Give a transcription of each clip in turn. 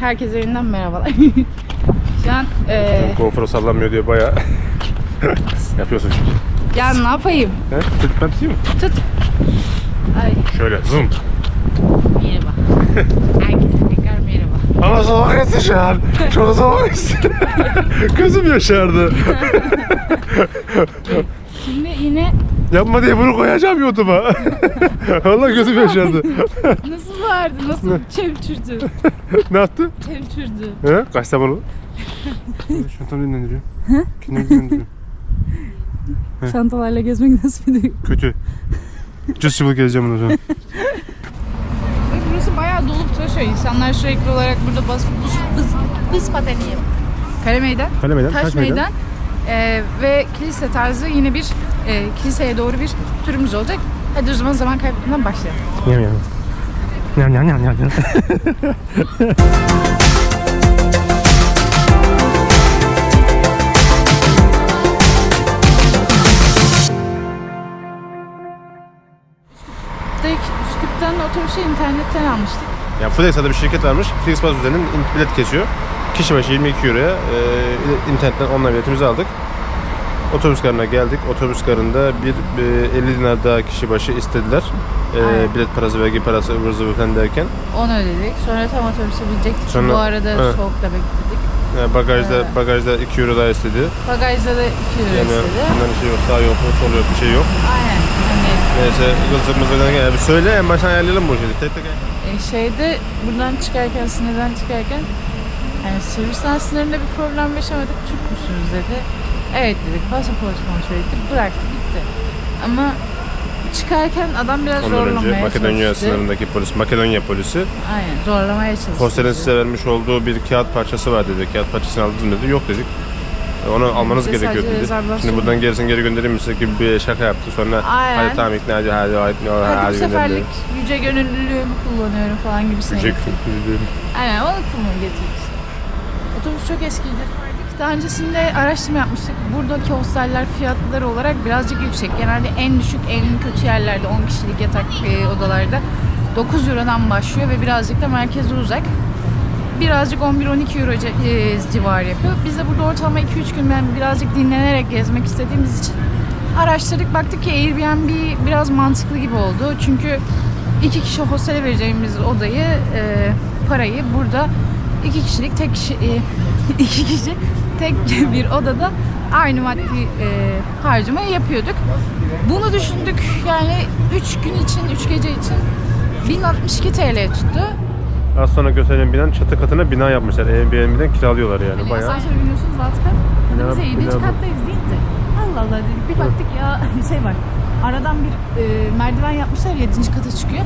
herkese yeniden merhabalar. Şu an e, GoPro sallanmıyor diye bayağı yapıyorsun şimdi. ya ne yapayım? He? Tut ben tutayım mı? Tut. Ay Şöyle zoom. merhaba. Herkese tekrar merhaba. Ama soğuk etti şu an. Çok soğuk etti. Gözüm yaşardı. Şimdi yine Yapma diye bunu koyacağım YouTube'a. Vallahi gözüm yaşardı. nasıl vardı? Nasıl çemçürdü? ne yaptı? Çemçürdü. He? Kaç sabunu? Şantamı dinlendiriyor. Kendimi dinlendiriyor. Çantalarla gezmek nasıl bir duygu? Kötü. Cız çubuk gezeceğim bunu. Ve Burası bayağı dolup taşıyor. İnsanlar sürekli olarak burada bas, buz, bız, buz pateni. Kale meydan. Kale meydan, Taş, taş meydan. meydan. Ee, ve kilise tarzı yine bir e, kiliseye doğru bir turumuz olacak. Hadi o zaman zaman kaybetmeden başlayalım. Yam yam. Yam yam yam yam. yam. İlk Üsküp'ten otobüsü internetten almıştık. Ya Flexa'da bir şirket varmış. FlixBus üzerinden in- bilet kesiyor. Kişi başı 22 euroya e, internetten online biletimizi aldık. Otobüs garına geldik. Otobüs garında bir e, 50 dinar daha kişi başı istediler. E, Aynen. bilet parası, vergi parası, ıvır zıvır falan derken. Onu ödedik. Sonra tam otobüse binecektik. Sonra- Bu arada Evet. soğukta bekledik. E, bagajda Evet. bagajda 2 euro daha istedi. Bagajda da 2 lira Yani istedi. bundan şey yok, sağ yok, sol yok, bir şey yok. Aynen. Hani Neyse zıvır derken bir söyle en baştan ayarlayalım bu işi. Tek tek e, şeyde buradan çıkarken, sınırdan çıkarken yani Sırbistan sınırında bir problem yaşamadık. Türk müsünüz dedi. Evet dedik. Pasaport kontrol ettik. Bıraktı gitti. Ama çıkarken adam biraz Ondan önce zorlamaya Makedonya çalıştı. sınırındaki polis, Makedonya polisi Aynen zorlamaya çalıştı. Hostelin size vermiş olduğu bir kağıt parçası var dedi. Kağıt parçasını aldın dedi. Yok dedik. E, Onu almanız bize gerekiyor sadece dedi. rezervasyon- Şimdi buradan gerisini geri gönderir misin gibi bir şaka yaptı. Sonra Aynen. hadi tamam ikna ediyor. Hadi hadi hadi, Hadi bu hadi seferlik gönderelim. yüce gönüllülüğümü kullanıyorum falan gibisine. Yüce getirdik. gönüllülüğüm. Aynen onu kullanı getirdik. Otobüs çok eskiydi. Daha öncesinde araştırma yapmıştık. Buradaki hosteller fiyatları olarak birazcık yüksek. Genelde en düşük, en kötü yerlerde 10 kişilik yatak e, odalarda 9 Euro'dan başlıyor ve birazcık da merkeze uzak. Birazcık 11-12 Euro e, civarı yapıyor. Biz de burada ortalama 2-3 gün ben birazcık dinlenerek gezmek istediğimiz için araştırdık. Baktık ki Airbnb biraz mantıklı gibi oldu. Çünkü iki kişi hostele vereceğimiz odayı, e, parayı burada iki kişilik tek kişi, e, iki kişi tek bir odada aynı maddi e, harcamayı yapıyorduk. Bunu düşündük yani 3 gün için, 3 gece için 1062 TL tuttu. Az sonra gösteren binen çatı katına bina yapmışlar. Airbnb'den kiralıyorlar yani. Hani Bayağı. asansöre biniyorsunuz alt kat. Hani Bina- bize 7. bina bu. kattayız değil mi? Allah Allah dedik. Bir baktık ya şey var. Aradan bir e, merdiven yapmışlar 7. kata çıkıyor.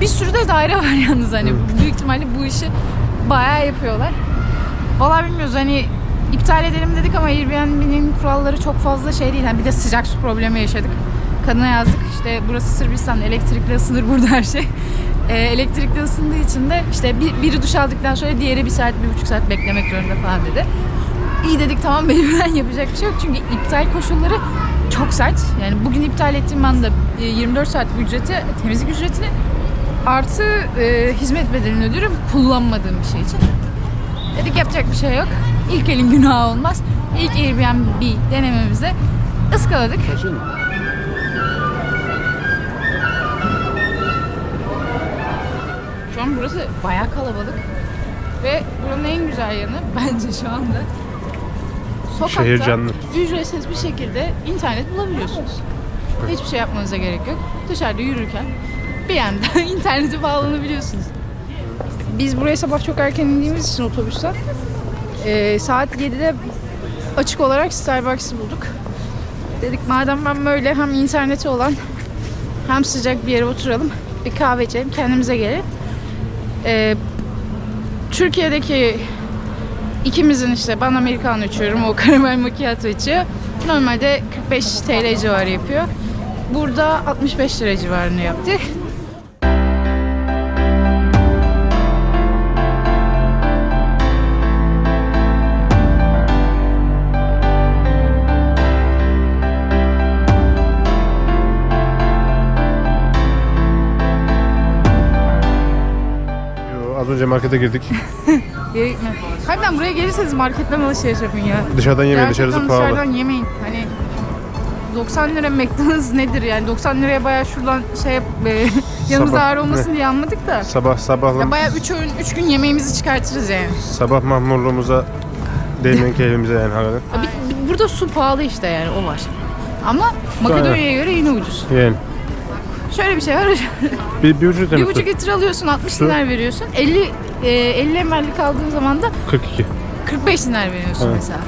Bir sürü de daire var yalnız hani. Büyük ihtimalle bu işi bayağı yapıyorlar. Vallahi bilmiyoruz hani iptal edelim dedik ama Airbnb'nin kuralları çok fazla şey değil. Yani bir de sıcak su problemi yaşadık. Kadına yazdık işte burası Sırbistan elektrikli ısınır burada her şey. E, elektrikli ısındığı için de işte bir, biri duş aldıktan sonra diğeri bir saat bir buçuk saat beklemek zorunda falan dedi. İyi dedik tamam mecburen yapacak bir şey yok çünkü iptal koşulları çok sert. Yani bugün iptal ettiğim anda e, 24 saat ücreti, temizlik ücretini artı e, hizmet bedelini ödüyorum kullanmadığım bir şey için. Dedik yapacak bir şey yok. İlk elin günahı olmaz. İlk Airbnb denememizde ıskaladık. Şu an burası bayağı kalabalık. Ve buranın en güzel yanı bence şu anda sokakta Şehir canlı. ücretsiz bir şekilde internet bulabiliyorsunuz. Hiçbir şey yapmanıza gerek yok. Dışarıda yürürken bir anda internete bağlanabiliyorsunuz. Biz buraya sabah çok erken indiğimiz için otobüsten eee, saat 7'de açık olarak Starbucks'ı bulduk. Dedik madem ben böyle hem interneti olan hem sıcak bir yere oturalım. Bir kahve içelim kendimize gelelim. Eee, Türkiye'deki ikimizin işte ben Americano içiyorum o karamel macchiato içiyor. Normalde 45 TL civarı yapıyor. Burada 65 lira civarını yaptı. Az önce markete girdik. Gitme. Harbiden buraya gelirseniz marketten alışveriş yapın ya. Dışarıdan yemeyin Gerçekten dışarısı pahalı. dışarıdan yemeyin. Hani 90 lira McDonald's nedir yani 90 liraya bayağı şuradan şey yap, e, yanımız Sabah- ağır olmasın diye anladık da. Sabah Ya bayağı 3 öğün 3 gün yemeğimizi çıkartırız yani. sabah mahmurluğumuza değmeyin keyfimize yani hakikaten. Ya bir- bir- burada su pahalı işte yani o var. Ama Makedonya'ya göre yine ucuz. Yani Şöyle bir şey var. bir, bir ucuz bir buçuk litre alıyorsun 60 Su. dinar veriyorsun. 50 e, 50 ml'lik aldığın zaman da 42. 45 dinar veriyorsun Evet. mesela.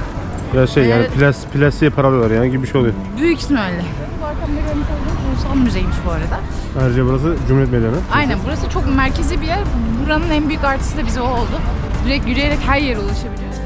Ya şey yani Evet. plas, plastiğe para alıyorlar yani gibi bir şey oluyor. Büyük ihtimalle. Bu arkamda görmüş olduğum Ulusal Müzeymiş bu arada. Ayrıca burası Cumhuriyet Meydanı. Aynen burası çok merkezi bir yer. Buranın en büyük artısı da bize o oldu. Direkt yürüyerek her yere ulaşabiliyoruz.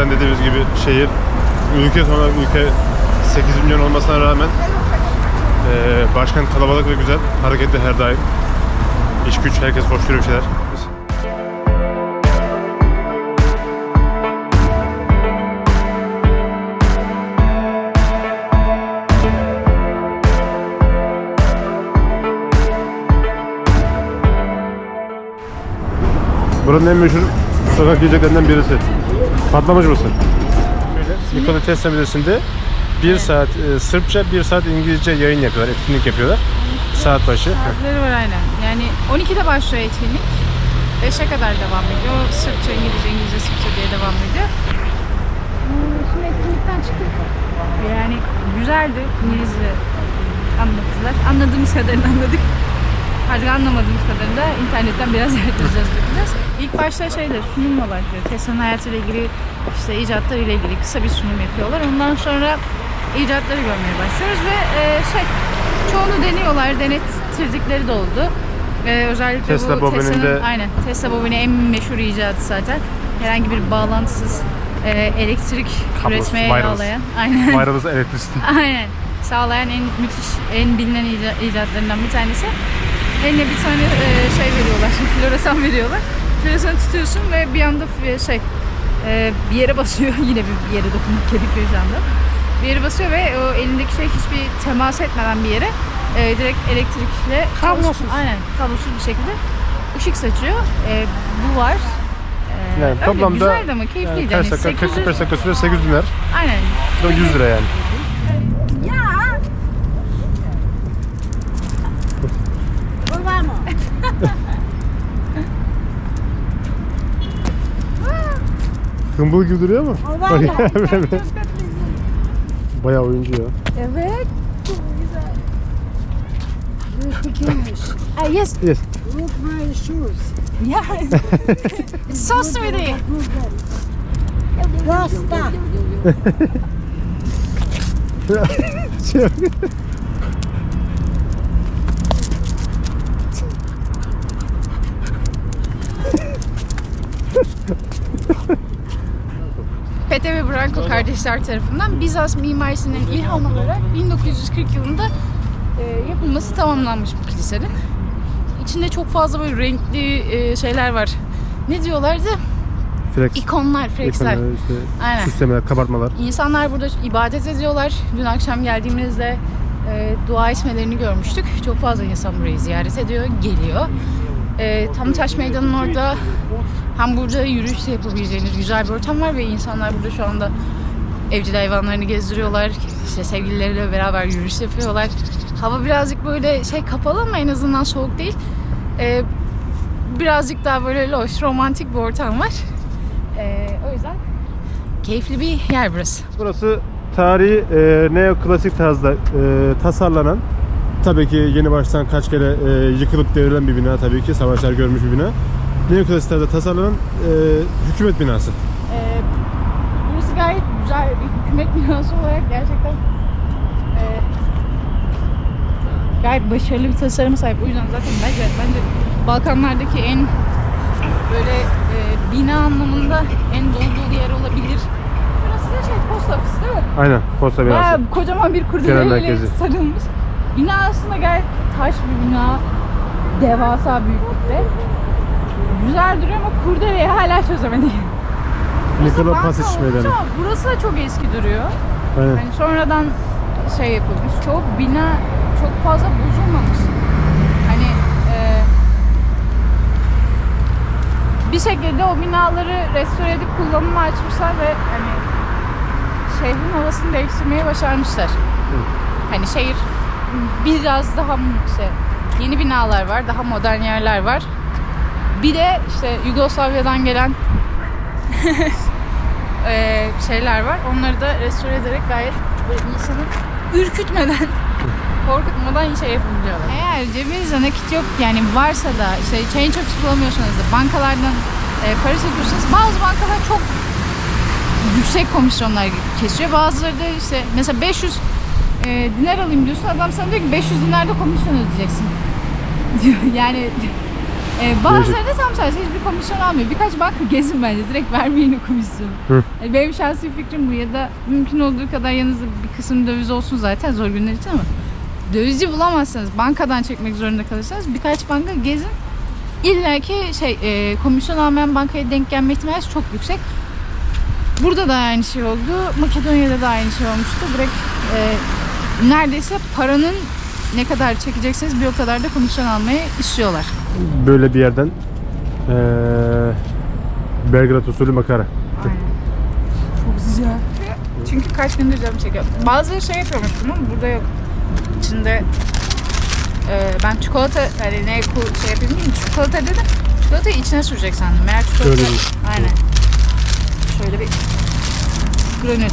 Tekrardan dediğimiz gibi şehir ülke sonra ülke 8 milyon olmasına rağmen eee başkent kalabalık ve güzel. Hareketli her daim. İş güç herkes koşturuyor bir şeyler. Buranın en meşhur sokak yiyeceklerinden birisi. Patlamış mısır. Şöyle Nikola Tesla Müzesi'nde bir saat e, Sırpça, bir saat İngilizce yayın yapıyorlar, etkinlik yapıyorlar. Saat başı. Saatleri var aynen. Yani 12'de başlıyor etkinlik. 5'e kadar devam ediyor. Sırpça, İngilizce, İngilizce, Sırpça diye devam ediyor. Hmm, Şimdi etkinlikten çıktık. Yani güzeldi. İngilizce anlattılar. Anladığımız kadarını anladık. Artık anlamadığımız kadarını da internetten biraz araştıracağız bakacağız. İlk başta şeyle sunumla başlıyor. Tesla'nın hayatıyla ilgili, işte icatlarıyla ilgili kısa bir sunum yapıyorlar. Ondan sonra icatları görmeye başlıyoruz ve e, şey çoğunu deniyorlar, denettirdikleri de oldu. E, özellikle Tesla bu Tesla'nın aynen Tesla bobini en meşhur icadı zaten. Herhangi bir bağlantısız e, elektrik Kablosuz, üretmeye wireless. sağlayan. Aynen. Wireless Electricity. Aynen. Sağlayan en müthiş, en bilinen ica- icatlarından bir tanesi. Eline bir tane e, şey veriyorlar, floresan veriyorlar. Floresanı tutuyorsun ve bir anda f- şey e, bir yere basıyor. Yine bir, yere dokunmak gerekiyor şu anda. Bir yere basıyor ve o elindeki şey hiçbir temas etmeden bir yere e, direkt elektrikle Kablosuz. Aynen, kablosuz bir şekilde ışık saçıyor. E, bu var. E, Yani toplamda güzeldi ama yani keyifliydi. kaç hani dakika, 800 45 dakika süre 800 dinar. Aynen. Bu da 100 lira yani. Hımbıl gibi duruyor ama. Bayağı oyuncu ya. Evet. Uh, yes. Yes. Look my shoes. Yeah. so sweetie. Costa. Pete ve Branko kardeşler tarafından Bizans mimarisinin ilham olarak 1940 yılında e, yapılması tamamlanmış bu kilisenin. İçinde çok fazla böyle renkli e, şeyler var. Ne diyorlardı? Flex. İkonlar, flexler. İkonlar, işte Aynen. süslemeler, kabartmalar. İnsanlar burada ibadet ediyorlar. Dün akşam geldiğimizde e, dua etmelerini görmüştük. Çok fazla insan burayı ziyaret ediyor, geliyor. E, tam Taş Meydanı'nın orada hem burada yürüyüş de yapabileceğiniz güzel bir ortam var ve insanlar burada şu anda evcil hayvanlarını gezdiriyorlar. İşte sevgilileriyle beraber yürüyüş yapıyorlar. Hava birazcık böyle şey kapalı ama en azından soğuk değil. E, birazcık daha böyle loş, romantik bir ortam var. E, o yüzden keyifli bir yer burası. Burası tarihi e, neoklasik tarzda e, tasarlanan tabii ki yeni baştan kaç kere e, yıkılıp devrilen bir bina tabii ki savaşlar görmüş bir bina. Neoklasik tarzda tasarlanan e, hükümet binası. Ee, burası gayet güzel bir hükümet binası olarak gerçekten e, gayet başarılı bir tasarıma sahip. O yüzden zaten bence bence Balkanlardaki en böyle e, bina anlamında en dolu dolu yer olabilir. Burası da şey posta ofisi değil mi? Aynen posta binası. Bayağı kocaman bir Genel kurdeleyle merkezi. sarılmış. Bina aslında gayet taş bir bina. Devasa büyüklükte. Güzel duruyor ama kurdeleyi hala çözemedik. Nikola Pasic meydanı. Burası da çok eski duruyor. Aynen. Hani sonradan şey yapılmış. Çok bina çok fazla bozulmamış. Hani e, bir şekilde o binaları restore edip kullanıma açmışlar ve hani şehrin havasını değiştirmeye başarmışlar. Hani şehir biraz daha işte yeni binalar var, daha modern yerler var. Bir de işte Yugoslavya'dan gelen eee, şeyler var. Onları da restore ederek gayet insanı ürkütmeden, korkutmadan şey yapabiliyorlar. Eğer cebinizde nakit yok yani varsa da işte change office bulamıyorsanız da bankalardan eee para çekiyorsanız bazı bankalar çok yüksek komisyonlar kesiyor. Bazıları da işte mesela 500 e, dinar alayım diyorsun adam sana diyor ki 500 dinar da komisyon ödeyeceksin. diyor. Yani e, bazıları da tam tersi hiçbir komisyon almıyor. Birkaç banka gezin bence direkt vermeyin o komisyonu. Hı. Yani benim şahsi fikrim bu ya da mümkün olduğu kadar yanınızda bir kısım döviz olsun zaten zor günler için ama dövizci bulamazsanız bankadan çekmek zorunda kalırsanız birkaç banka gezin. İlla ki şey e, komisyon almayan bankaya denk gelme ihtimali çok yüksek. Burada da aynı şey oldu. Makedonya'da da aynı şey olmuştu. Direkt e, neredeyse paranın ne kadar çekecekseniz bir o kadar da komisyon almayı istiyorlar. Böyle bir yerden eee Belgrad usulü makara. Çok sıcak. Çünkü kaç gündür canım çekiyor. Bazıları şey yapıyormuş ama burada yok. İçinde e, ben çikolata hani ne şey yapayım değil mi? Çikolata dedim. Çikolatayı içine sürecek sandım. Meğer çikolata. Öyle değil. Aynen. Şöyle bir granül.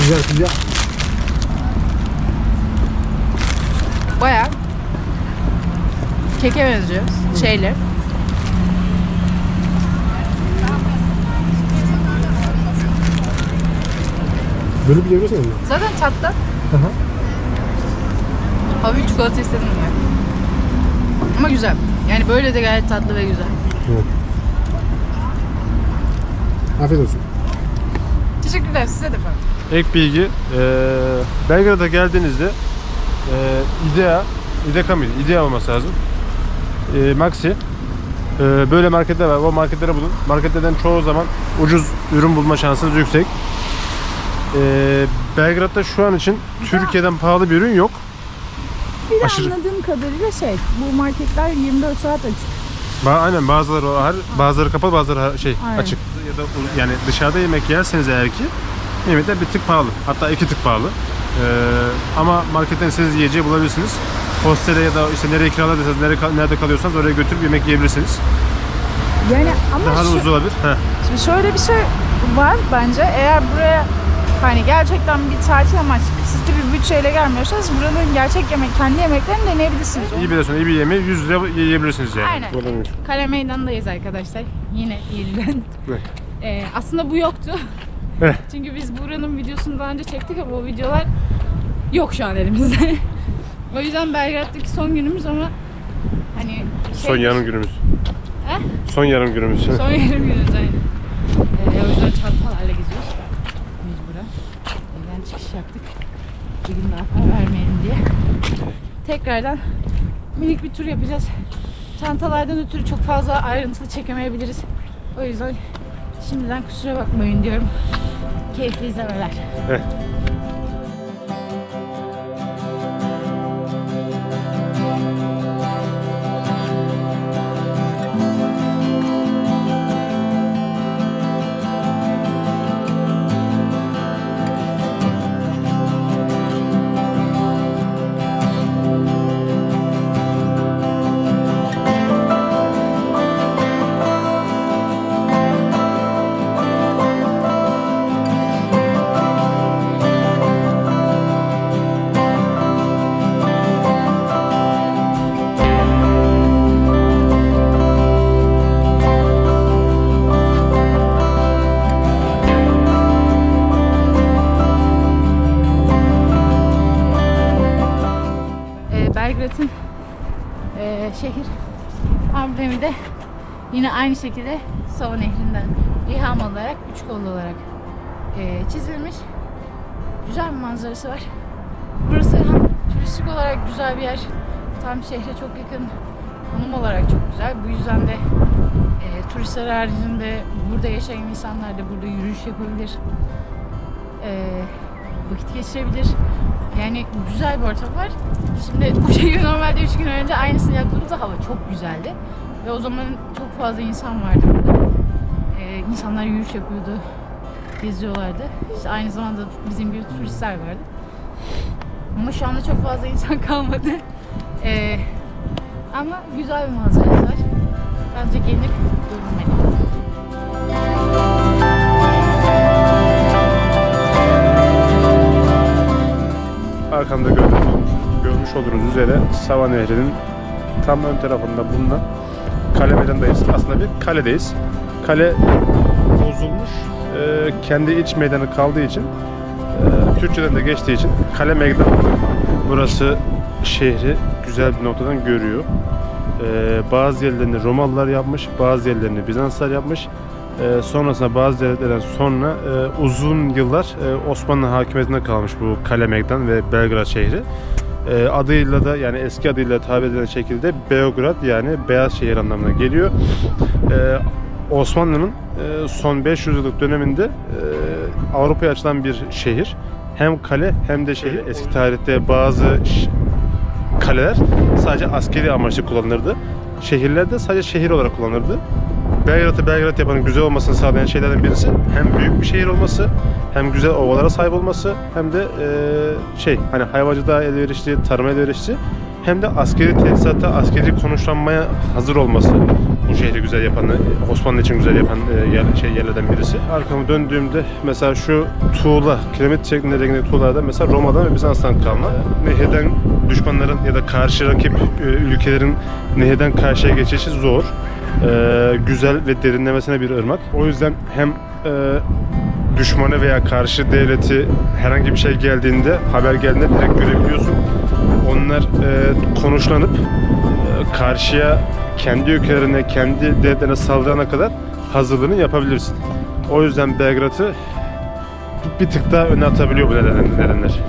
Güzel güzel. Baya keke benziyor şeyle. Böyle bir yiyorsun mu? Zaten tatlı. Hı hı. Hafif çikolata istedim ben. Ama güzel. Yani böyle de gayet tatlı ve güzel. Evet. Afiyet olsun. Teşekkürler size de efendim. Ek bilgi. eee Belgrad'a geldiğinizde eee Idea, Ideka mıydı? Idea olması lazım. Eee Maxi. Eee böyle marketler var. O marketlere bulun. Marketlerden çoğu zaman ucuz ürün bulma şansınız yüksek. Eee Belgrad'da şu an için Türkiye'den pahalı bir ürün yok. Bir de Aşırı. anladığım kadarıyla şey, bu marketler 24 saat açık. Ba- Aynen bazıları var, bazıları kapalı, bazıları ha- şey Aynen. açık. Ya da u- yani dışarıda yemek yerseniz eğer ki yemekler bir tık pahalı. Hatta iki tık pahalı. Ee, ama marketten istediğiniz yiyeceği bulabilirsiniz. Hostele ya da işte nereye kiraladıysanız, nereye, nerede kalıyorsanız oraya götürüp yemek yiyebilirsiniz. Yani ama Daha da şu- ucuz olabilir. Heh. Şimdi şöyle bir şey var bence. Eğer buraya hani gerçekten bir tatil amaçlı kısıtlı bir bütçeyle gelmiyorsanız buranın gerçek yemek, kendi yemeklerini deneyebilirsiniz. İyi bir restoran, iyi bir yemeği 100 lira yiyebilirsiniz yani. Aynen. Kale Meydanı'ndayız arkadaşlar. Yine yeniden. Evet. Ee, aslında bu yoktu. Eh. Çünkü biz buranın videosunu daha önce çektik ama o videolar yok şu an elimizde. o yüzden Belgrad'daki son günümüz ama hani şey, Son yarım günümüz. He? Son yarım günümüz. Son yarım günümüz aynen. Ee, o yüzden çantalarla geziyoruz. Mecburen. Evden çıkış yaptık. Bir gün daha para vermeyelim diye. Tekrardan minik bir tur yapacağız. Çantalardan ötürü çok fazla ayrıntılı çekemeyebiliriz. O yüzden şimdiden kusura bakmayın diyorum. Keyifli izlemeler. Eh. Yine aynı şekilde Sava Nehri'nden ilham alarak, üç kollu olarak e, çizilmiş. Güzel bir manzarası var. Burası hem turistik olarak güzel bir yer. Tam şehre çok yakın. Konum olarak çok güzel. Bu yüzden de e, turistler haricinde burada yaşayan insanlar da burada yürüyüş yapabilir. E, vakit geçirebilir. Yani güzel bir ortam var. Şimdi bu şehir normalde 3 gün önce aynısını yaptığımızda hava çok güzeldi. Ve o zaman çok fazla insan vardı burada. E, insanlar yürüyüş yapıyordu. Geziyorlardı. İşte aynı zamanda bizim gibi turistler vardı. Ama şu anda çok fazla insan kalmadı. E, ama güzel bir manzarası var. Bence gelinip görülmeli. Arkamda gördüğünüz, görmüş olduğunuz üzere Sava Nehri'nin tam ön tarafında bulunan kale meydanındayız. Aslında bir kaledeyiz. Kale bozulmuş. e, kendi iç meydanı kaldığı için e, Türkçeden de geçtiği için kale meydanı. Burası şehri güzel bir noktadan görüyor. E, bazı yerlerini Romalılar yapmış, bazı yerlerini Bizanslar yapmış. E, sonrasında bazı devletlerden sonra e, uzun yıllar e, Osmanlı hakimiyetinde kalmış bu Kale Meydan ve Belgrad şehri. E, adıyla da yani eski adıyla tabir edilen şekilde Beograd yani Beyaz Şehir anlamına geliyor. E, Osmanlı'nın e, son 500 yıllık döneminde e, Avrupa'ya açılan bir şehir. Hem kale hem de şehir. Eski tarihte bazı kaleler sadece askeri amaçlı kullanılırdı. Şehirler de sadece şehir olarak kullanılırdı. Belgrad'ı Belgrad yapanın güzel olmasını sağlayan şeylerden birisi hem büyük bir şehir olması, hem güzel ovalara sahip olması, hem de eee, şey hani hayvancılığa elverişli, tarıma elverişli, hem de askeri tesisata, askeri konuşlanmaya hazır olması bu şehri güzel yapan, Osmanlı için güzel yapan eee, yer, şey yerlerden birisi. Arkamı döndüğümde mesela şu tuğla, kiremit şeklinde renkli tuğlalarda mesela Roma'dan ve Bizans'tan kalma. Nehirden düşmanların ya da karşı rakip e, ülkelerin nehirden karşıya geçişi zor. Ee, güzel ve derinlemesine bir ırmak. O yüzden hem e, düşmanı veya karşı devleti herhangi bir şey geldiğinde, haber geldiğinde direkt görebiliyorsun. Onlar e, konuşlanıp e, karşıya kendi ülkelerine, kendi devletlerine saldırana kadar hazırlığını yapabilirsin. O yüzden Belgrad'ı bir tık daha öne atabiliyor bu neden- nedenler.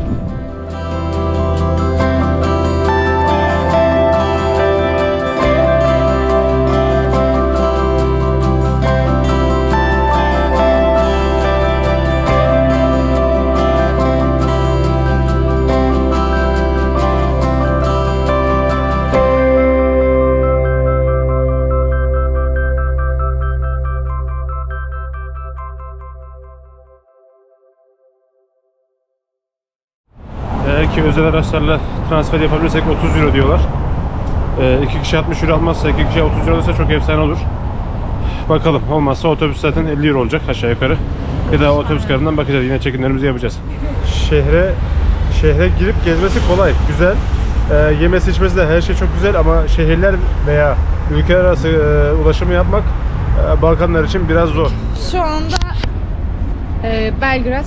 Ki özel araçlarla transfer yapabilirsek 30 euro diyorlar. Ee, iki kişi 60 euro almazsa, iki kişi 30 euro alırsa çok efsane olur. Bakalım olmazsa otobüs zaten 50 euro olacak aşağı yukarı. Bir daha otobüs kartından bakacağız. Yine çekimlerimizi yapacağız. Şehre şehre girip gezmesi kolay, güzel. Ee, yemesi içmesi de her şey çok güzel ama şehirler veya ülkeler arası e, ulaşımı yapmak e, Balkanlar için biraz zor. Şu anda e, Belgrad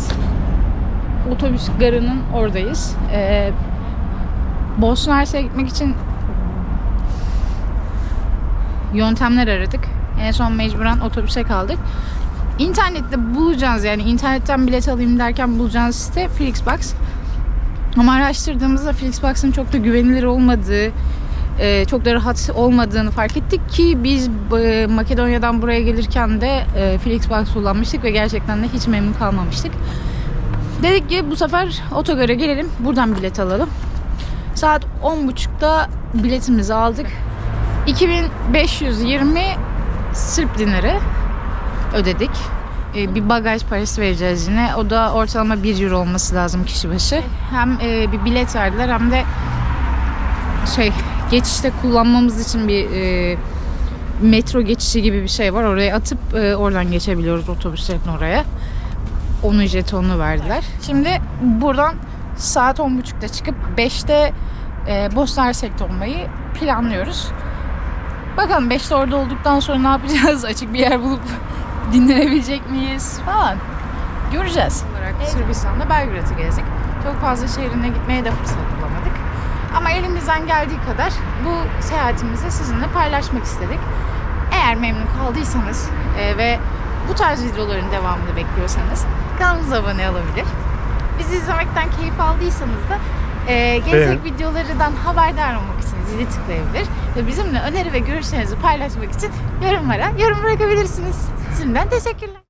otobüs garının oradayız. E, Bosna Hersek'e gitmek için yöntemler aradık. En son mecburen otobüse kaldık. İnternette bulacağınız yani internetten bilet alayım derken bulacağınız site Flixbox. Ama araştırdığımızda Flixbox'ın çok da güvenilir olmadığı, e, çok da rahat olmadığını fark ettik ki biz e, Makedonya'dan buraya gelirken de e, Flixbox kullanmıştık ve gerçekten de hiç memnun kalmamıştık. Dedik ki bu sefer otogara gelelim, buradan bilet alalım. Saat 10.30'da biletimizi aldık. 2520 Sırp dinarı ödedik. E, bir bagaj parası vereceğiz yine. O da ortalama 1 euro olması lazım kişi başı. Hem e, bir bilet verdiler hem de şey geçişte kullanmamız için bir e, metro geçişi gibi bir şey var. Oraya atıp e, oradan geçebiliyoruz otobüslerin oraya. Onun jetonunu verdiler. Şimdi buradan saat 10.30'da çıkıp 5'te e, Bosna Hersek'te olmayı planlıyoruz. Bakalım 5'te orada olduktan sonra ne yapacağız? Açık bir yer bulup dinlenebilecek miyiz falan. Göreceğiz. Olarak Sırbistan'da Belgrad'ı gezdik. Çok fazla şehrine gitmeye de fırsat bulamadık. Ama elimizden geldiği kadar bu seyahatimizi sizinle paylaşmak istedik. Eğer memnun kaldıysanız e, ve bu tarz videoların devamını bekliyorsanız kanalımıza abone olabilir. Bizi izlemekten keyif aldıysanız da e, gelecek Beğenin. videolardan haberdar olmak için zili tıklayabilir ve bizimle öneri ve görüşlerinizi paylaşmak için yorumlara yorum bırakabilirsiniz. Şimdiden teşekkürler.